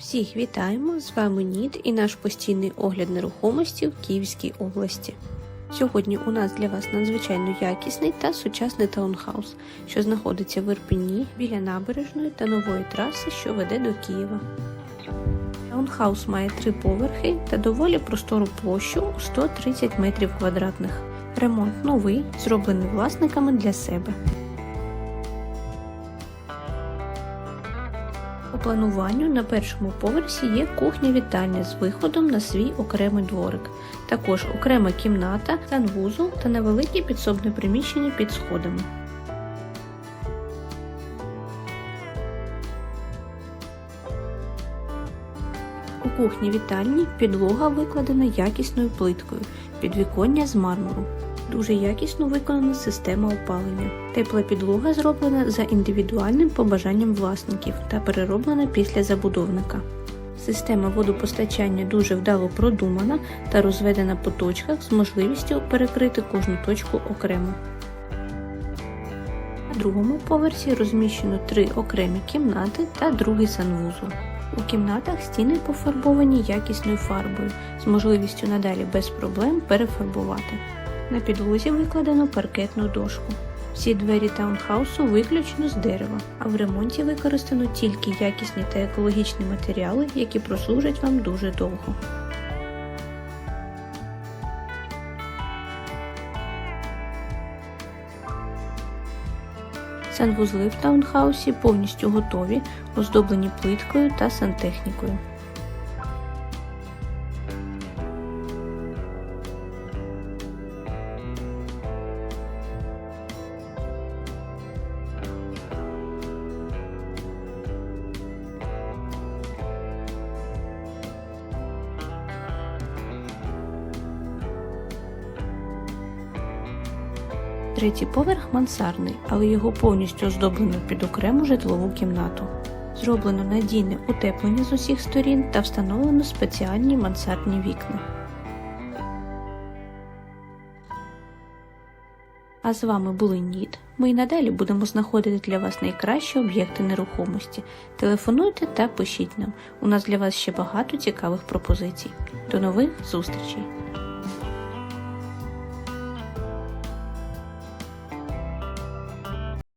Всіх вітаємо! З вами Нід і наш постійний огляд нерухомості в Київській області. Сьогодні у нас для вас надзвичайно якісний та сучасний таунхаус, що знаходиться в Ірпені біля набережної та нової траси, що веде до Києва. Таунхаус має три поверхи та доволі простору площу у 130 метрів квадратних. Ремонт новий, зроблений власниками для себе. Плануванню на першому поверсі є кухня-вітальня з виходом на свій окремий дворик, також окрема кімната, санвузол та невелике підсобне приміщення під сходами. У кухні-вітальні підлога викладена якісною плиткою, підвіконня з мармуру. Дуже якісно виконана система опалення. Тепла підлога зроблена за індивідуальним побажанням власників та перероблена після забудовника. Система водопостачання дуже вдало продумана та розведена по точках з можливістю перекрити кожну точку окремо. На другому поверсі розміщено три окремі кімнати та другий санвузол. У кімнатах стіни пофарбовані якісною фарбою з можливістю надалі без проблем перефарбувати. На підлозі викладено паркетну дошку. Всі двері таунхаусу виключно з дерева, а в ремонті використано тільки якісні та екологічні матеріали, які прослужать вам дуже довго. Санвузли в таунхаусі повністю готові, оздоблені плиткою та сантехнікою. Третій поверх мансардний, але його повністю оздоблено під окрему житлову кімнату. Зроблено надійне утеплення з усіх сторін та встановлено спеціальні мансардні вікна. А з вами були Нід. Ми й надалі будемо знаходити для вас найкращі об'єкти нерухомості. Телефонуйте та пишіть нам. У нас для вас ще багато цікавих пропозицій. До нових зустрічей!